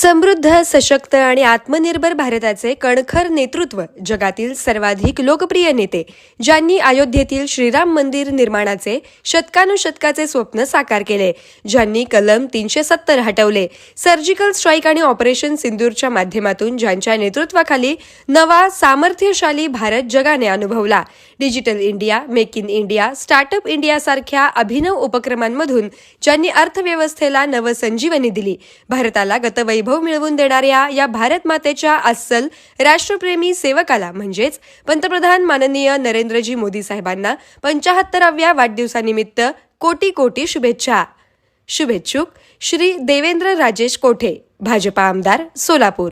समृद्ध सशक्त आणि आत्मनिर्भर भारताचे कणखर नेतृत्व जगातील सर्वाधिक लोकप्रिय नेते ज्यांनी अयोध्येतील श्रीराम मंदिर निर्माणाचे शतकानुशतकाचे स्वप्न साकार केले ज्यांनी कलम तीनशे सत्तर हटवले सर्जिकल स्ट्राईक आणि ऑपरेशन सिंदूरच्या माध्यमातून ज्यांच्या नेतृत्वाखाली नवा सामर्थ्यशाली भारत जगाने अनुभवला. Digital India make in India startup इंडियासारख्या अभिनव उपक्रमांमधून ज्यांनी अर्थव्यवस्थेला नवसंजीवनी दिली भारताला गतवैभव मिळवून देणाऱ्या या भारत मातेच्या अस्सल राष्ट्रप्रेमी सेवकाला म्हणजेच पंतप्रधान माननीय नरेंद्रजी मोदी साहेबांना पंचाहत्तराव्या वाढदिवसानिमित्त कोटी कोटी शुभेच्छा. शुभेच्छुक श्री देवेंद्र राजेश कोठे भाजपा आमदार सोलापूर.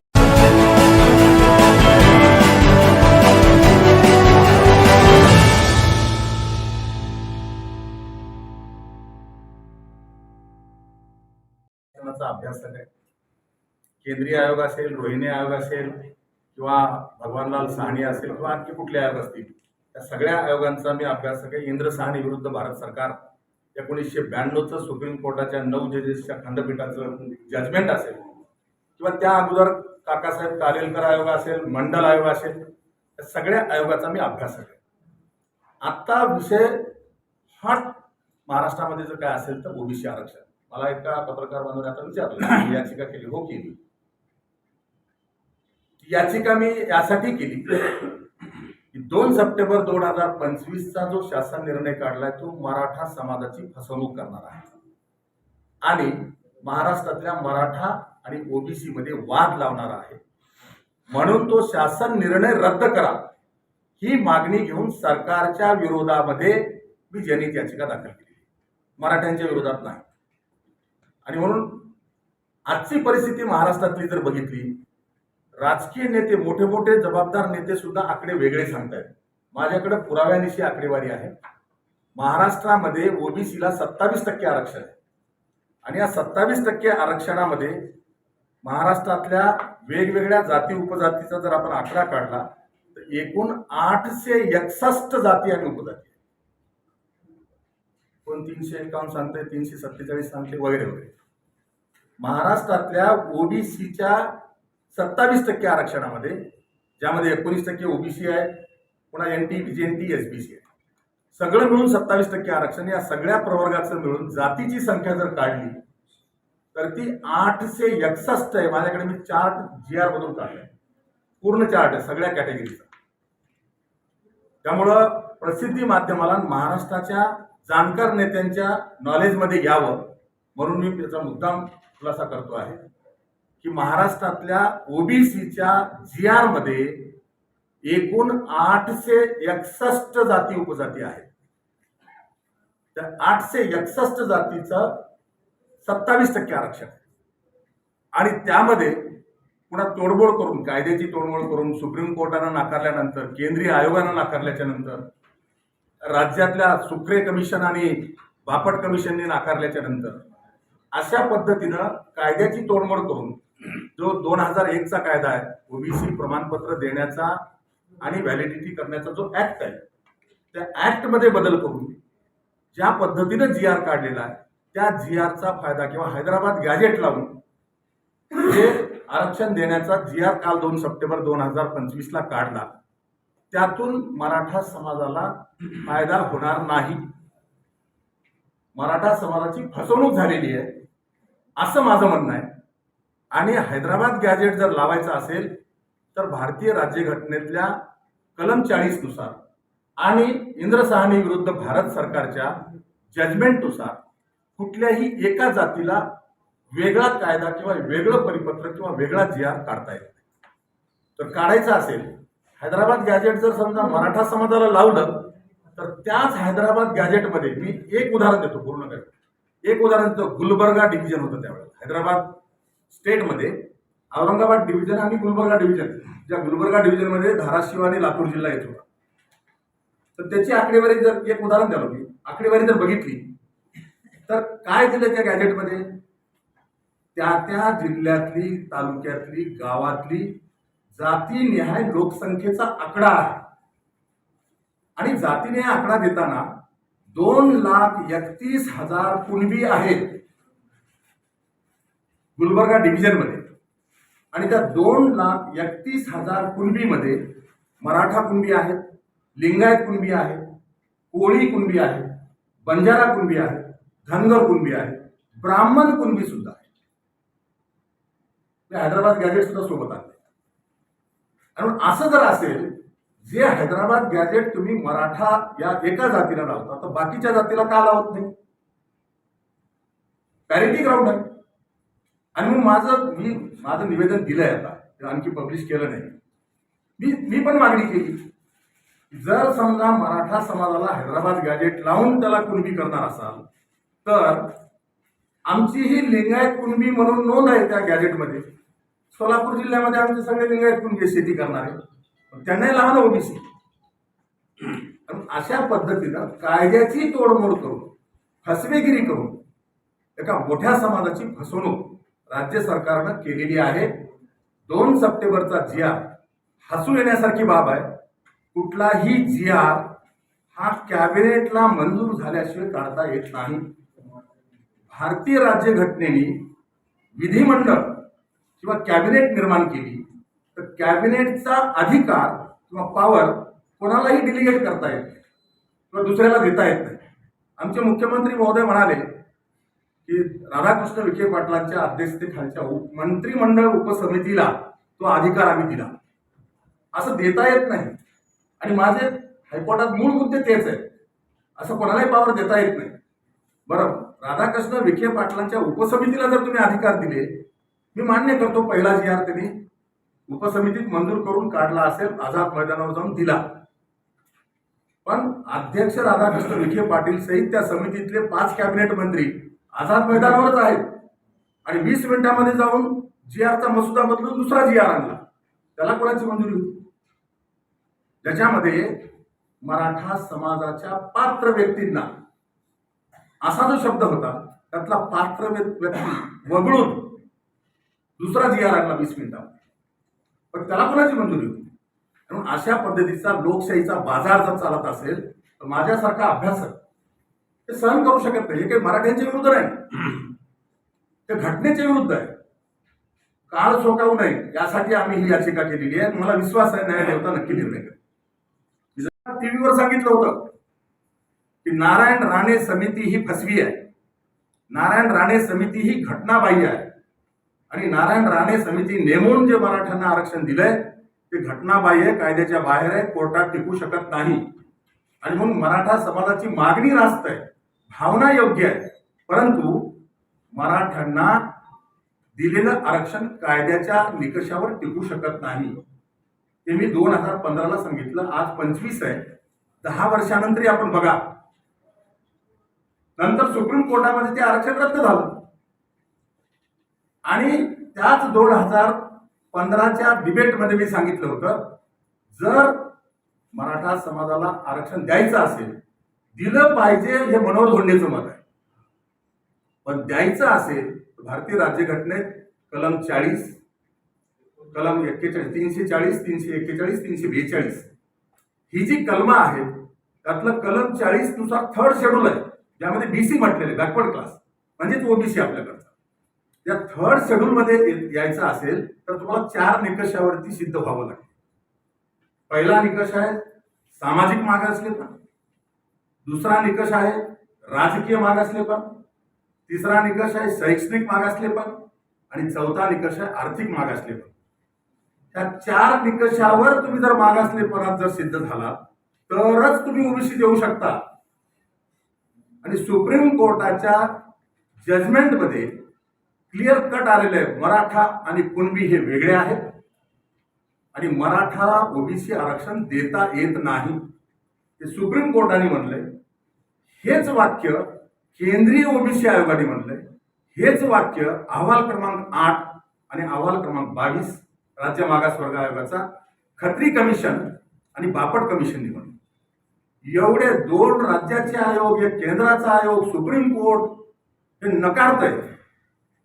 केंद्रीय आयोग असेल रोहिणी आयोग असेल किंवा भगवानलाल साहणी असेल किंवा आणखी कुठले आयोग असतील त्या सगळ्या आयोगांचा मी अभ्यास आहे इंद्र साहणी विरुद्ध भारत सरकार एकोणीसशे ब्याण्णवचं सुप्रीम कोर्टाच्या नऊ जजेसच्या खंडपीठाचं जजमेंट असेल. किंवा त्या अगोदर काकासाहेब कालेलकर आयोग असेल मंडल आयोग असेल या सगळ्या आयोगाचा मी अभ्यास आहे आत्ता विषय हॉट महाराष्ट्रामध्ये जर काय असेल तर ओबीसी आरक्षण. मला एका पत्रकार बांधून आता विचारलं याचिका केली हो केली याचिका मी यासाठी केली. दोन सप्टेंबर दोन हजार पंचवीसचा जो शासन निर्णय काढलाय तो मराठा समाजाची फसवणूक करणार आहे. आणि महाराष्ट्रातल्या मराठा आणि ओबीसी मध्ये वाद लावणार आहे. म्हणून तो शासन निर्णय रद्द करा. ही मागणी घेऊन सरकारच्या विरोधामध्ये मी जनहित याचिका दाखल केली. मराठ्यांच्या विरोधात नाही. आणि म्हणून आजची परिस्थिती महाराष्ट्रातली जर बघितली राजकीय नेते मोठे मोठे जबाबदार नेते सुद्धा आकडे वेगळे सांगतायत. माझ्याकडे पुराव्यानिशी आकडेवारी आहे. महाराष्ट्रामध्ये ओबीसीला सत्तावीस टक्के आरक्षण आहे. आणि या सत्तावीस टक्के आरक्षणामध्ये महाराष्ट्रातल्या वेगवेगळ्या जाती उपजातीचा जर आपण आकडा काढला तर एकूण आठशे एकसष्ट जाती आणि उपजाती कोण तीनशे एकावन्न सांगते तीनशे सत्तेचाळीस सांगते वगैरे वगैरे. महाराष्ट्रातल्या ओबीसीच्या सत्तावीस टक्के आरक्षणामध्ये ज्यामध्ये एकोणीस टक्के ओबीसी आहे पुन्हा N T B N T S B C आहे. सगळं मिळून सत्तावीस टक्के आरक्षण या सगळ्या प्रवर्गाचं मिळून जातीची संख्या जर काढली तर ती आठशे एकसष्ट आहे. माझ्याकडे मी चार्ट जी आर मधून काढलाय. पूर्ण चार्ट आहे सगळ्या कॅटेगरीचा. त्यामुळं प्रसिद्धी माध्यमाला महाराष्ट्राच्या जाणकार नेत्यांच्या नॉलेजमध्ये यावं म्हणून मी त्याचा मुद्दाम खुलासा करतो आहे. की महाराष्ट्रातल्या ओबीसीच्या जी आरमध्ये एकूण आठशे एकसष्ट जाती उपजाती आहेत त्या आठशे एकसष्ट जातीचं सत्तावीस टक्के आरक्षण आहे. आणि त्यामध्ये पुन्हा तोडमोड करून कायद्याची तोडमोड करून सुप्रीम कोर्टानं नाकारल्यानंतर केंद्रीय आयोगानं नाकारल्याच्या नंतर राज्यातल्या सुक्रे कमिशन आणि बापट कमिशनने नाकारल्याच्या नंतर अशा पद्धतीनं कायद्याची तोडमोड करून जो दोन हजार एकचा कायदा आहे ओबीसी प्रमाणपत्र देण्याचा आणि व्हॅलिडिटी करण्याचा जो ऍक्ट आहे त्या ऍक्टमध्ये बदल करून ज्या पद्धतीनं जी आर काढलेला आहे त्या जी आरचा फायदा किंवा हैदराबाद गॅजेट लावून जे आरक्षण देण्याचा जी आर काल दोन सप्टेंबर दोन हजार पंचवीसला काढला त्यातून मराठा समाजाला फायदा होणार नाही. मराठा समाजाची फसवणूक झालेली आहे असं माझं म्हणणं आहे. आणि हैदराबाद गॅजेट जर लावायचं असेल तर भारतीय राज्यघटनेतल्या कलम चाळीसनुसार आणि इंद्र साहनी विरुद्ध भारत सरकारच्या जजमेंटनुसार कुठल्याही एका जातीला वेगळा कायदा किंवा वेगळं परिपत्र किंवा वेगळा जी आर काढता येत तर काढायचं असेल हैदराबाद गॅजेट जर समजा मराठा समाजाला लावलं तर त्याच हैदराबाद गॅजेटमध्ये मी एक उदाहरण देतो पूर्ण करतो. एक उदाहरण देतो गुलबर्गा डिव्हिजन होतं त्यावेळेला. हैदराबाद स्टेटमध्ये औरंगाबाद डिव्हिजन आणि गुलबर्गा डिव्हिजन ज्या गुलबर्गा डिव्हिजनमध्ये धाराशिव आणि लातूर जिल्हा येत होता. तर त्याची आकडेवारी जर एक उदाहरण द्यावं मी आकडेवारी जर बघितली तर काय दिलं त्या गॅजेटमध्ये त्या त्या जिल्ह्यातली तालुक्यातली गावातली जातीनिहाय लोकसंख्येचा आकडा आहे. आणि जातीने आकडा देताना दोन लाख एकतीस हजार कुणबी आहेत. गुलबर्गा डिव्हिजनमध्ये. आणि त्या दोन लाख एकतीस हजार कुणबीमध्ये मराठा कुणबी आहेत लिंगायत कुणबी आहेत कोळी कुणबी आहे बंजारा कुणबी आहे धनगर कुणबी आहे ब्राह्मण कुणबी सुद्धा आहे. ते हैदराबाद गॅजेट सुद्धा सोबत आणले कारण असं जर असेल जे हैदराबाद गॅजेट तुम्ही मराठा या एका जातीला लावता तर बाकीच्या जातीला का लावत नाही? पॅरिटी ग्राउंड आहे. आणि मग माझं मी माझं निवेदन दिलं आहे आता आणखी पब्लिश केलं नाही. मी मी पण मागणी केली. जर समजा मराठा समाजाला हैदराबाद गॅजेट लावून त्याला कुणबी करणार असाल तर आमची ही लिंगायत कुणबी म्हणून नोंद आहे त्या गॅजेटमध्ये सोलापूर जिल्ह्यामध्ये आमचे सगळे लिंगायत कुणबी शेती करणारे. त्यांनाही लावा ओबीसी. अशा पद्धतीनं कायद्याची तोडमोड करून फसवेगिरी करून एका मोठ्या समाजाची फसवणूक राज्य सरकारनं केलेली आहे. दोन सप्टेंबरचा जिया हसू येण्यासारखी बाब आहे. कुठलाही जिया हा कॅबिनेटला मंजूर झाल्याशिवाय काढता येत नाही. भारतीय राज्यघटनेने विधिमंडळ किंवा कॅबिनेट निर्माण केली. तर कॅबिनेटचा अधिकार किंवा पॉवर कोणालाही डिलिगेट करता येत नाही. किंवा दुसऱ्याला देता येत नाही. आमचे मुख्यमंत्री महोदय म्हणाले की राधाकृष्ण विखे पाटलांच्या अध्यक्षतेखालच्या उप- मंत्रिमंडळ उपसमितीला तो अधिकार आम्ही दिला. असं देता येत नाही. आणि माझे हायकोर्टात मूळ मुद्दे तेच आहेत. असं कोणालाही पावर देता येत नाही. बरं राधाकृष्ण विखे पाटलांच्या उपसमितीला जर तुम्ही अधिकार दिले मी मान्य करतो पहिला जी आर त्यांनी उपसमितीत मंजूर करून काढला असेल आझाद मैदानावर जाऊन दिला. पण अध्यक्ष राधाकृष्ण विखे पाटील सहित त्या समितीतले पाच कॅबिनेट मंत्री आझाद मैदानावरच आहेत. आणि वीस मिनिटांमध्ये जाऊन जी आरचा मसुदा बदलून दुसरा जी आर आणला. त्याला कोणाची मंजुरी होती? ज्याच्यामध्ये मराठा समाजाच्या पात्र व्यक्तींना असा जो शब्द होता त्यातला पात्र व्यक्ती वगळून दुसरा जी आर आणला वीस मिनिटात पण त्याला कोणाची मंजुरी होती? म्हणून अशा पद्धतीचा लोकशाहीचा बाजार जर चालत असेल तर माझ्यासारखा अभ्यासक ते सहन करू शकत नाही. हे काही मराठ्यांच्या विरुद्ध नाही. ते घटनेच्या विरुद्ध आहे. काळ सोकावू नये. यासाठी आम्ही ही याचिका केलेली आहे. मला विश्वास आहे देवता नक्की निर्णय करेल. टीव्हीवर सांगितलं होतं की नारायण राणे समिती ही फसवी आहे. नारायण राणे समिती ही घटनाबाह्य आहे. आणि नारायण राणे समिती नेमून जे मराठ्यांना आरक्षण दिलंय ते घटनाबाह्य कायद्याच्या बाहेर आहे. कोर्टात टिकू शकत नाही. आणि म्हणून मराठा समाजाची मागणी रास्त आहे. भावना योग्य आहे. परंतु मराठ्यांना दिलेलं आरक्षण कायद्याच्या निकषावर टिकू शकत नाही. ते मी दोन हजार पंधराला सांगितलं. आज पंचवीस आहे. दहा वर्षानंतरही आपण बघा. नंतर सुप्रीम कोर्टामध्ये ते आरक्षण रद्द झालं. आणि त्याच दोन हजार पंधराच्या डिबेटमध्ये मी सांगितलं होतं जर मराठा समाजाला आरक्षण द्यायचं असेल दिलं पाहिजे हे मनोहर धोंडेचं मत आहे. पण द्यायचं असेल तर भारतीय राज्यघटनेत कलम चाळीस कलम एक्केचाळीस तीनशे चाळीस तीनशे एक्केचाळीस तीनशे बेचाळीस. ही जी कलम आहेत त्यातलं कलम चाळीसनुसार थर्ड शेड्यूल आहे. ज्यामध्ये बीसी म्हटलेले बॅकवर्ड क्लास म्हणजेच ओबीसी आपल्याकडचा. त्या थर्ड शेड्यूलमध्ये ये- यायचं असेल तर तुम्हाला चार निकषावरती सिद्ध व्हावं लागेल. पहिला निकष आहे सामाजिक मागासलेपण दुसरा निकष आहे राजकीय मागासलेपण तिसरा निकष आहे शैक्षणिक मागासलेपण आणि चौथा निकष आहे आर्थिक मागासलेपण त्या चार निकषावर तुम्ही जर मागासलेपणात जर सिद्ध झाला तरच तुम्ही ओबीसी देऊ शकता. आणि सुप्रीम कोर्टाच्या जजमेंटमध्ये क्लिअर कट आलेलं आहे. मराठा आणि कुणबी हे वेगळे आहेत. आणि मराठाला ओबीसी आरक्षण देता येत नाही. ते सुप्रीम कोर्टाने म्हणलंय. हेच वाक्य केंद्रीय ओबीसी आयोगाने म्हणलंय. हेच वाक्य अहवाल क्रमांक आठ आणि अहवाल क्रमांक बावीस राज्य मागासवर्ग आयोगाचा खत्री कमिशन आणि बापट कमिशनने म्हणलं एवढे दोन राज्याचे आयोग एक केंद्राचा आयोग सुप्रीम कोर्ट हे नकारत आहे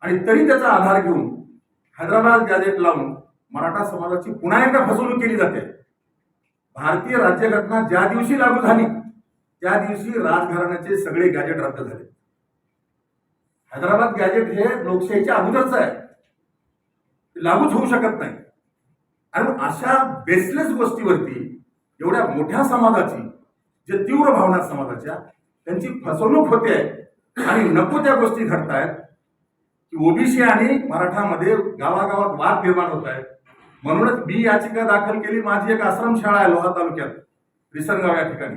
आणि तरी त्याचा आधार घेऊन हैदराबाद गॅजेट लावून मराठा समाजाची पुन्हा एकदा फसवणूक केली जाते. भारतीय राज्यघटना ज्या दिवशी लागू झाली त्या दिवशी राजघराण्याचे सगळे गॅजेट रद्द झाले. हैदराबाद गॅजेट हे लोकशाहीच्या अगोदरच आहे. ते लागूच होऊ शकत नाही. आणि अशा बेसलेस गोष्टीवरती एवढ्या मोठ्या समाजाची जे तीव्र भावना समाजाच्या त्यांची फसवणूक होते आणि नको त्या गोष्टी घडतायत की ओबीसी आणि मराठामध्ये गावागावात वाद निर्माण होत आहेत. म्हणूनच मी याचिका दाखल केली. माझी एक आश्रमशाळा आहे लोहा तालुक्यात रिसनगाव या ठिकाणी.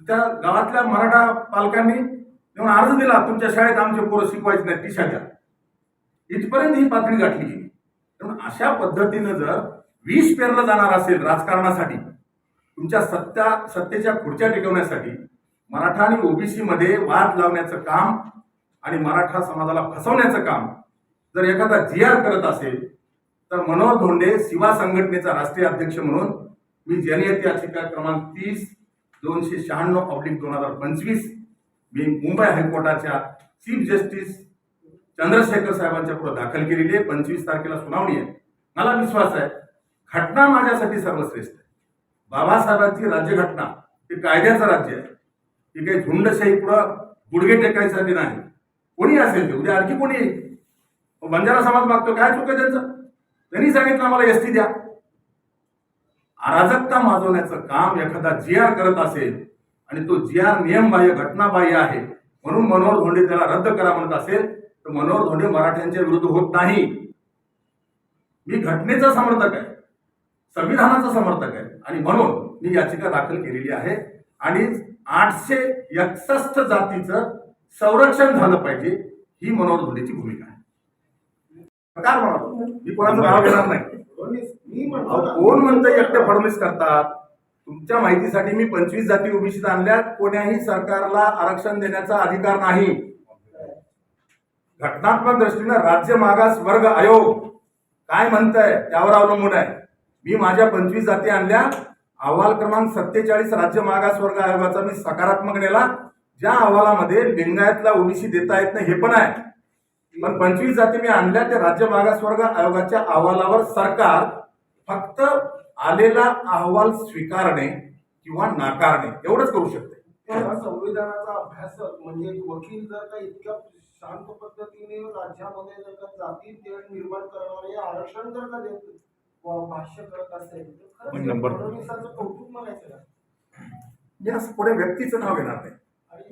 त्या गावातल्या मराठा पालकांनी येऊन अर्ज दिला तुमच्या शाळेत आमचे पोरं शिकवायचे नाही ती शाळा इथपर्यंत ही पातळी गाठली गेली. म्हणून अशा पद्धतीनं जर विष पेरलं जाणार असेल राजकारणासाठी तुमच्या सत्ता सत्तेच्या खुर्च्या टिकवण्यासाठी मराठा आणि ओबीसीमध्ये वाद लावण्याचं काम आणि मराठा समाजाला फसवण्याचं काम जर एखादा जी आर करत असेल तर मनोहर धोंडे शिवा संघटनेचा राष्ट्रीय अध्यक्ष म्हणून मी जनहित याचिका क्रमांक तीस दोनशे शहाण्णव पब्लिक दोन हजार पंचवीस मी मुंबई हायकोर्टाच्या चीफ जस्टिस चंद्रशेखर साहेबांच्या पुढे दाखल केलेली आहे. पंचवीस तारखेला सुनावणी आहे. मला विश्वास आहे घटना माझ्यासाठी सर्वश्रेष्ठ आहे. बाबासाहेबांची राज्यघटना हे कायद्याचं राज्य आहे. ही काही झुंडशाही पुढं गुडघे टेकायसाठी नाही. कोणी असेल ते? उद्या आणखी कोणी? बंजारा समाज मागतो काय चुक आहे त्यांचं? त्यांनी सांगितलं आम्हाला एसटी द्या. अराजकता माजवण्याचं काम एखादा जी आर करत असेल आणि तो जी आर नियमबाह्य घटनाबाह्य आहे म्हणून मनोहर धोंडे त्याला रद्द करा म्हणत असेल तर मनोहर धोंडे मराठ्यांच्या विरुद्ध होत नाही. मी घटनेचा समर्थक आहे संविधानाचा समर्थक आहे आणि म्हणून मी याचिका दाखल केलेली आहे आणि आठशे एकसष्ट जातीचं संरक्षण झालं पाहिजे ही मनोहर धोंडेची भूमिका आहे. प्रकार म्हणालो मी कोणाचं नाव घेणार नाही. अहो, कोण म्हणतं एकटे फडणवीस करतात? तुमच्या माहितीसाठी मी पंचवीस जाती ओबीसीत आणल्या कोण्याही सरकारला आरक्षण देण्याचा अधिकार नाही. घटनात्मक दृष्टीनं राज्य मागास वर्ग आयोग. काय म्हणतंय? त्यावर अवलंबून आहे. मी माझ्या पंचवीस जाती आणल्या अहवाल क्रमांक सत्तेचाळीस राज्य मागास वर्ग आयोगाचा मी सकारात्मक नेला. ज्या अहवालामध्ये लिंगायतला ओबीसी देता येत नाही हे पण आहे. पण पंचवीस जाती मी आणल्या त्या राज्य मागासवर्ग आयोगाच्या अहवालावर सरकार फक्त आलेला अहवाल स्वीकारणे किंवा नाकारणे एवढंच करू शकते. संविधानाचा अभ्यासक म्हणजे वकील जर का इतक्या शांत पद्धतीने राज्यामध्ये जर का जाती निर्माण करणारे आरक्षण जर का देत भाष्य करत असेल तर फडणवीसांचं कौतुक म्हणायचं पुढे व्यक्तीचं नाव घेणार नाही.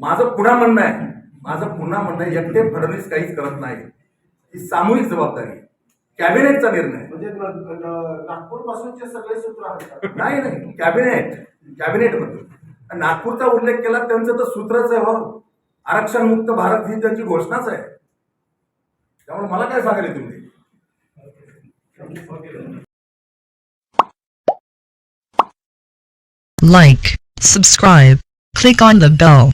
माझं पुन्हा म्हणणं आहे माझं पुन्हा म्हणणं आहे एकटे फडणवीस काहीच करत नाही. ही सामूहिक जबाबदारी. कॅबिनेटचा निर्णय. म्हणजे नागपूर पासूनचे सगळे सूत्र नाही नाही. कॅबिनेट. कॅबिनेटमध्ये नागपूरचा उल्लेख केला त्यांचं तर सूत्रच आहे हो. आरक्षण मुक्त भारत ही त्यांची घोषणाच आहे. त्यामुळे मला काय सांगायला तुम्ही? Like, subscribe, click on the bell.